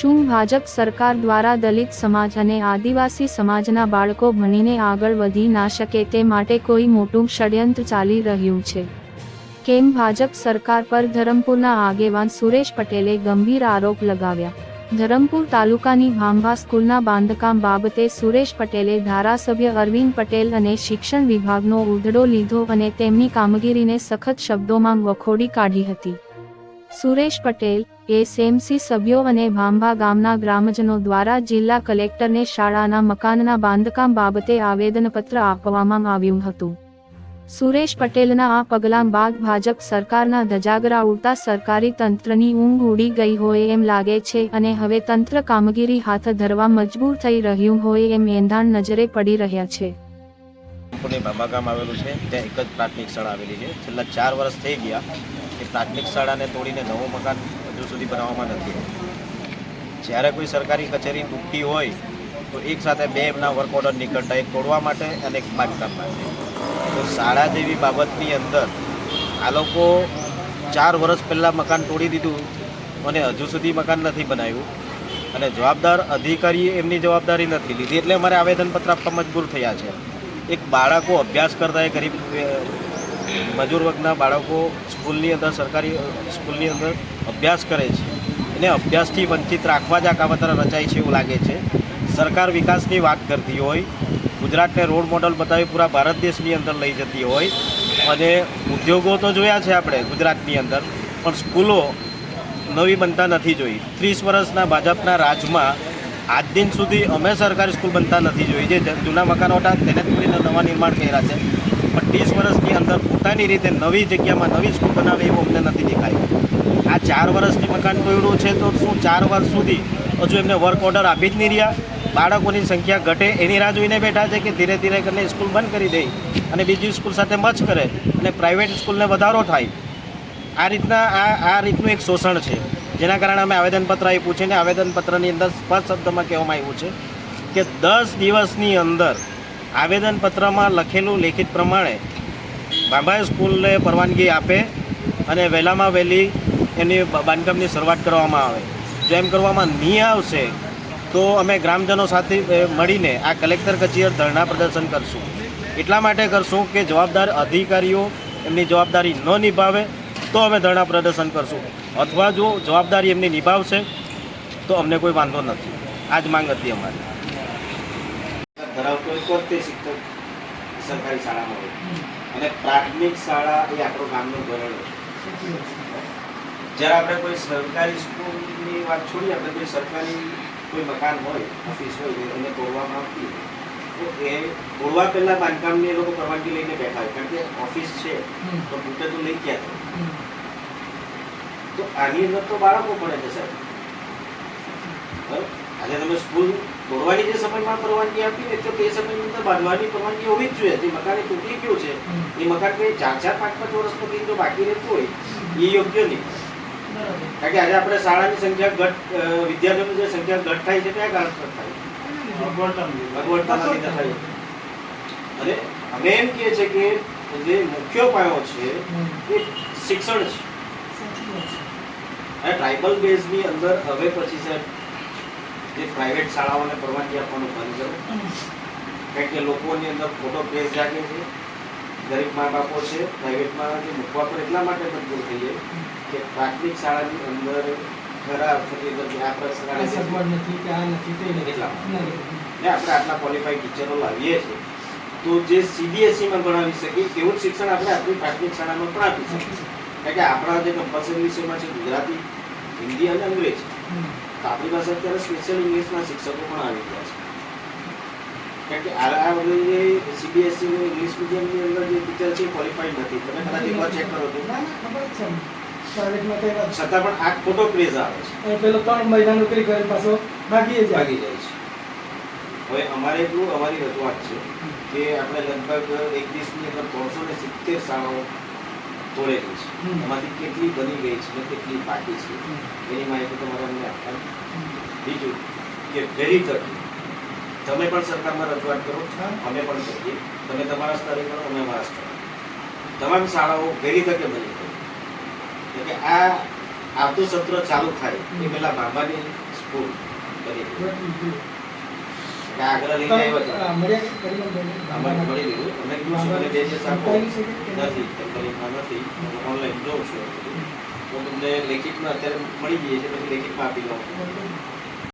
શું ભાજપ સરકાર દ્વારા દલિત સમાજ અને આદિવાસી સમાજના બાળકો ભણીને આગળ વધી ના શકે તે માટે કોઈ મોટું ષડયંત્ર ચાલી રહ્યું છે? કેમ ભાજપ સરકાર પર ધરમપુરના આગેવાન સુરેશ પટેલે ગંભીર આરોપ લગાવ્યા? ધરમપુર તાલુકાની ભાંભા સ્કૂલના બાંધકામ બાબતે સુરેશ પટેલે ધારાસભ્ય અરવિંદ પટેલ અને શિક્ષણ વિભાગનો ઉધડો લીધો અને તેમની કામગીરીને સખત શબ્દોમાં વખોડી કાઢી હતી. સુરેશ પટેલ એસએમસી સભ્યો અને ભાંભા ગામના ગ્રામજનો દ્વારા જિલ્લા કલેક્ટરને શાળાના મકાનના બાંધકામ બાબતે આવેદનપત્ર આપવામાં આવ્યું હતું. સુરેશ પટેલના આ પગલાં બાદ ભાજપ સરકારના ધજાગરા ઉડતા સરકારી તંત્રની ઊંઘ ઉડી ગઈ હોય એમ લાગે છે અને હવે તંત્ર કામગીરી હાથ ધરવા મજબૂર થઈ રહ્યું હોય એમ એંધાણ નજરે પડી રહ્યા છે. ભાંભા ગામ આવેલું છે, ત્યાં એક જ પ્રાથમિક શાળા આવેલી છે. છેલ્લા ચાર વર્ષ થઈ ગયા એ પ્રાથમિક શાળાને તોડીને નવું મકાન હજુ સુધી બનાવવામાં નથી જ્યારે કોઈ સરકારી કચેરી તૂટતી હોય, તો એક સાથે બે એમના વર્ક ઓર્ડર નીકળતા એક તોડવા માટે અને એક બાંધકામ માટે. તો શાળા જેવી બાબતની અંદર આ લોકો ચાર વર્ષ પહેલાં મકાન તોડી દીધું અને હજુ સુધી મકાન નથી બનાવ્યું. અને જવાબદાર અધિકારીએ એમની જવાબદારી નથી લીધી. એટલે અમારે આવેદનપત્ર આપવા મજબૂર થયા છે. એક બાળકો અભ્યાસ કરતા એ ગરીબ મજૂર વર્ગના બાળકો સ્કૂલની અંદર, સરકારી સ્કૂલની અંદર અભ્યાસ કરે છે. એને અભ્યાસથી વંચિત રાખવા જ આ કાવતરા રચાય છે એવું લાગે છે. સરકાર વિકાસની વાત કરતી હોય, ગુજરાતને રોડ મોડલ બતાવી પૂરા ભારત દેશની અંદર લઈ જતી હોય, અને ઉદ્યોગો તો જોયા છે આપણે ગુજરાતની અંદર, પણ સ્કૂલો નવી બનતા નથી જોઈ. ત્રીસ વર્ષના ભાજપના રાજમાં આજ દિન સુધી અમે સરકારી સ્કૂલ બનતા નથી જોઈ. જે જૂના મકાનો હતા, તેને તોડીને નવા નિર્માણ કર્યા છે. ત્રીસ વર્ષની અંદર પોતાની રીતે નવી જગ્યામાં નવી સ્કૂલ બનાવે એવું અમને નથી દેખાયું. આ ચાર વર્ષની મકાન તોડ્યું છે તો શું ચાર વર્ષ સુધી હજુ એમને વર્ક ઓર્ડર આપી જ નહીં રહ્યા? બાળકોની સંખ્યા ઘટે એની રાહ જોઈને બેઠા છે કે ધીરે ધીરે કરીને સ્કૂલ બંધ કરી દે અને બીજી સ્કૂલ સાથે મચ કરે અને પ્રાઇવેટ સ્કૂલને વધારો થાય. આ રીતના આ આ રીતનું એક શોષણ છે. જેના કારણે અમે આવેદનપત્ર આપ્યું છે અને આવેદનપત્રની અંદર સ્પષ્ટ શબ્દમાં કહેવામાં આવ્યું છે કે દસ દિવસની અંદર આવેદનપત્રમાં લખેલું લેખિત પ્રમાણે બાંભાઈ સ્કૂલને પરવાનગી આપે અને વહેલામાં વહેલી એની બાંધકામની શરૂઆત કરવામાં આવે. જો એમ કરવામાં નહીં આવશે, તો અમે ગ્રામજનો સાથે મળીને આ કલેક્ટર કચેરી ધરણા પ્રદર્શન કરશું. એટલા માટે કરશું કે જવાબદાર અધિકારીઓ એમની જવાબદારી ન નિભાવે, તો અમે ધરણા પ્રદર્શન કરશું. અથવા જો જવાબદારી એમની નિભાવશે, તો અમને કોઈ વાંધો નથી. આ જ માંગ હતી અમારી. તે શિક્ષક સરકારી શાળામાં હોય. અને પ્રાથમિક શાળા એ આપણો ગામનું ધોરણ જ્યારે આપણે કોઈ સરકારી સ્કૂલની વાત છોડીએ, આપણે કોઈ સરકારી કોઈ મકાન હોય, ઓફિસ હોય એને તોડવામાં આવતી હોય, તો એ તોડવા પહેલાં બાંધકામની એ લોકો પરવાનગી લઈને બેઠા હોય. કારણ કે ઓફિસ છે, તો બુટે તો લઈ ગયા તો આની અંદર તો બાળકો પડે છે, સાહેબ. બરાબર? આજે તમે સ્કૂલ તોડવાની જે સમયમાં પરવાનગી આપી ને તો તે સમયની અંદર બાંધવાની પરવાનગી હોવી જ જોઈએ. જે મકાને તૂટી ગયું છે એ મકાન કંઈ ચાર ચાર પાંચ પાંચ વર્ષનો કંઈ જો બાકી રહેતું હોય એ યોગ્ય નહીં. કારણ કે આજે આપણે શાળાની સંખ્યા ઘટ વિદ્યાર્થીઓની જે સંખ્યા ઘટ થાય છે ત્યાં કારણ ઘટ થાય. અગવડતાના લીધે થાય અને અમે એમ કહે છે કે જે મુખ્ય પાયો છે એ શિક્ષણ છે. અને ટ્રાઇબલ બેઝની અંદર હવે પછી સાહેબ જે પ્રાઇવેટ શાળાઓને પરવાનગી આપવાનું બંધ કરો. કારણ કે લોકોની અંદર ખોટો પ્રેસ જાગે છે. ગરીબ મા બાપો છે પ્રાઇવેટમાં જે મૂકવા પર એટલા માટે મજબૂર થઈએ કે પ્રાથમિક શાળાની અંદર ખરા અર્થની અંદર આ પ્રકારે સગવડ નથી કે આ નથી તે એટલા ને. આપણે આટલા ક્વોલિફાઈડ ટીચરો લાવીએ છીએ. તો જે સીબીએસઈમાં ભણાવી શકીએ તેવું જ શિક્ષણ આપણે આપણી પ્રાથમિક શાળામાં પણ આપી શકીએ. કારણ કે આપણા જે કમ્પલસરી વિષયમાં છે ગુજરાતી હિન્દી અને અંગ્રેજ. તો આપણી પાસે અત્યારે સ્પેશિયલ ઇંગ્લિશના શિક્ષકો પણ આવી ગયા છે. કારણ કે આ બધી જે સીબીએસઈ ઇંગ્લિશ મીડિયમની અંદર જે ટીચર છે ક્વોલિફાઈડ નથી. તમે કદાચ એકવાર ચેક કરો તો. છતાં પણ આ ખોટો ક્રેઝ આવે છે. પેલો ત્રણ મહિના નોકરી કરે પાછો ભાગી જાય. ભાગી જાય છે. હવે અમારે એટલું અમારી રજૂઆત છે કે આપણે લગભગ એક દિવસની અંદર ત્રણસો ને સિત્તેર શાળાઓ તોડેલી છે. એમાંથી કેટલી બની ગઈ છે ને કેટલી બાકી છે. એની માહિતી તમારે અમને આપવાની. બીજું કે વેરી તરફી તમે પણ સરકારમાં રજૂઆત કરો. અમે પણ કરીએ. તમે તમારા સ્તરે કરો અમે અમારા સ્તરે તમામ શાળાઓ વેરી તકે બની ગઈ. એટલે કે આ આવતું સત્ર ચાલુ થાય એ પહેલાં બાબાની સ્કૂલ કરી દીધું. આગ્રહ લઈને આવ્યો કે? આમાં મળી લીધું. અમે કીધું છે મને બે દિવસ આપો. નથી તકલીફમાં નથી. ઓનલાઈન જોઉં છું. તો તમને લેખિતમાં અત્યારે મળી જઈએ છે પછી લેખિતમાં આપી દઉં.